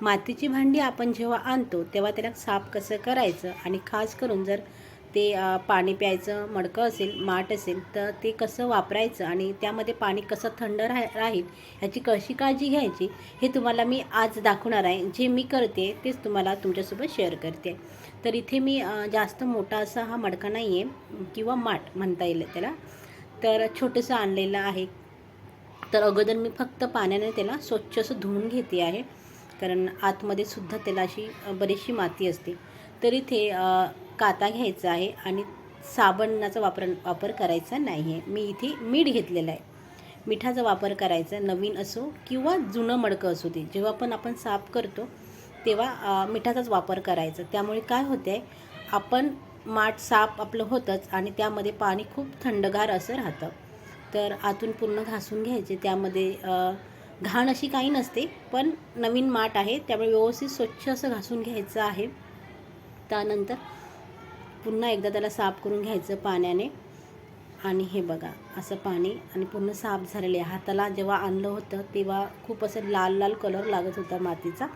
मातीची भांडी आपण जेव्हा आणतो तेव्हा त्याला साफ कसं करायचं आणि खास करून जर ते पाणी प्यायचं मडकं असेल माठ असेल तर ते कसं वापरायचं आणि त्यामध्ये पाणी कसं थंड राह राहील ह्याची कशी काळजी घ्यायची हे तुम्हाला मी आज दाखवणार आहे. जे मी करते तेच तुम्हाला तुमच्यासोबत शेअर करते. तर इथे मी जास्त मोठा असा हा मडका नाही आहे किंवा माठ म्हणता येईल त्याला. तर छोटंसं आणलेलं आहे. तर अगोदर मी फक्त पाण्याने त्याला स्वच्छ असं धुवून घेते आहे. कारण आतमध्ये सुद्धा त्याला अशी बरीचशी माती असते. तर इथे काता घ्यायचा आहे आणि साबणाचा वापर वापर करायचा नाही आहे मी इथे मीठ घेतलेलं आहे. मिठाचा वापर करायचा नवीन असो किंवा जुनं मडकं असू दे. जेव्हा पण आपण साफ करतो तेव्हा मिठाचाच वापर करायचा. त्यामुळे काय होते आहे आपण माठ साफ आपलं होतंच आणि त्यामध्ये पाणी खूप थंडगार असं राहतं. तर आतून पूर्ण घासून घ्यायचे. त्यामध्ये घाण अशी काही नसते पण नवीन माठ आहे त्यामुळे व्यवस्थित स्वच्छ असं घासून घ्यायचं आहे. त्यानंतर पुन्हा एकदा त्याला साफ करून घ्यायचं पाण्याने. आणि हे बघा असं पाणी आणि पूर्ण साफ झालेले आहे. हाताला जेव्हा आणलं होतं तेव्हा खूप असं लाल लाल कलर लागत होता मातीचा.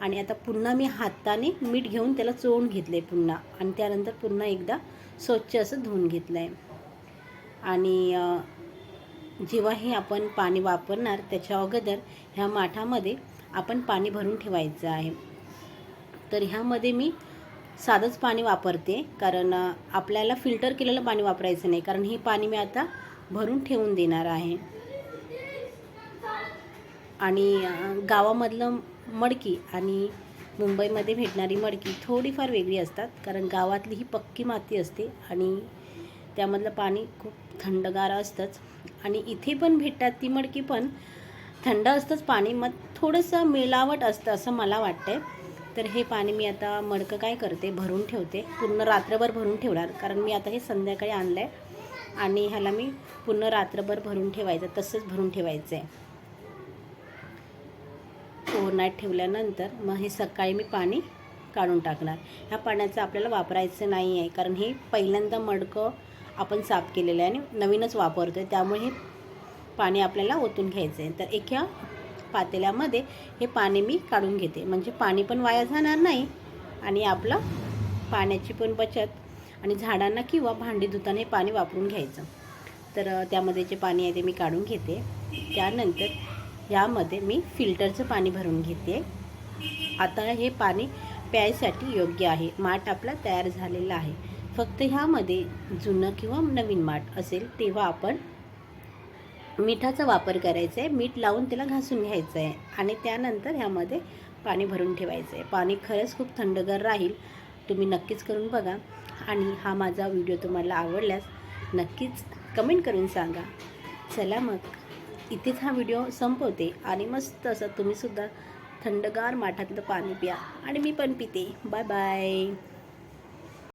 आणि आता पुन्हा मी हाताने मीठ घेऊन त्याला चोळून घेतलं आहे पुन्हा. आणि त्यानंतर पुन्हा एकदा स्वच्छ असं धुवून घेतलं आहे आणि जेव्हाही जेव्हा हे आपण पाणी वापरणार त्याच्या अगोदर ह्या माठामध्ये आपण पाणी भरून ठेवायचं आहे. तर ह्यामध्ये मी साधंच पाणी वापरते कारण आपल्याला फिल्टर केलेलं पाणी वापरायचं नाही कारण हे पाणी मी आता भरून ठेवून देणार आहे. आणि गावामधलं मडकी आणि मुंबईमध्ये भेटणारी मडकी थोडीफार वेगळी असतात कारण गावातली ही पक्की माती असते आणि त्यामधलं पाणी खूप थंडगार असतंच. आणि इथे पण भेटतात ती मडकी पण. थंड असतंच पाणी मग थोडंसं मिलावट असतं असं मला वाटतंय. तर हे पाणी मी आता मडकं काय करते भरून ठेवते. पूर्ण रात्रभर भरून ठेवणार कारण मी आता हे संध्याकाळी आणलं आहे आणि ह्याला मी पूर्ण रात्रभर भरून ठेवायचं तसंच भरून ठेवायचं आहे ओव्हरनाईट ठेवल्यानंतर मग हे सकाळी मी पाणी काढून टाकणार. ह्या पाण्याचं आपल्याला वापरायचं नाही आहे कारण हे पहिल्यांदा मडकं आपण साफ केलेलं आहे आणि नवीनच वापरतो आहे त्यामुळे हे पाणी आपल्याला ओतून घ्यायचं आहे तर एका पातेल्यामध्ये हे पाणी मी काढून घेते. म्हणजे पाणी पण वाया जाणार नाही आणि आपलं पाण्याची पण बचत आणि झाडांना किंवा भांडी धुताना हे पाणी वापरून घ्यायचं. तर त्यामध्ये जे पाणी आहे ते मी काढून घेते. त्यानंतर यामध्ये मी फिल्टरचं पाणी भरून घेते. आता हे पाणी प्यायसाठी योग्य आहे. माठ आपला तयार झालेला आहे. फक्त ह्यामध्ये जुनं किंवा नवीन माठ असेल तेव्हा आपण मिठाचा वापर करायचा आहे. मीठ लावून त्याला घासून घ्यायचं आहे आणि त्यानंतर ह्यामध्ये पाणी भरून ठेवायचं आहे. पाणी खरंच खूप थंडगार राहील तुम्ही नक्कीच करून बघा. आणि हा माझा व्हिडिओ तुम्हाला आवडल्यास नक्कीच कमेंट करून सांगा. चला मग इथेच हा व्हिडिओ संपवते आणि मस्त असं तुम्हीसुद्धा थंडगार माठातलं पाणी प्या आणि मी पण पिते. Bye bye.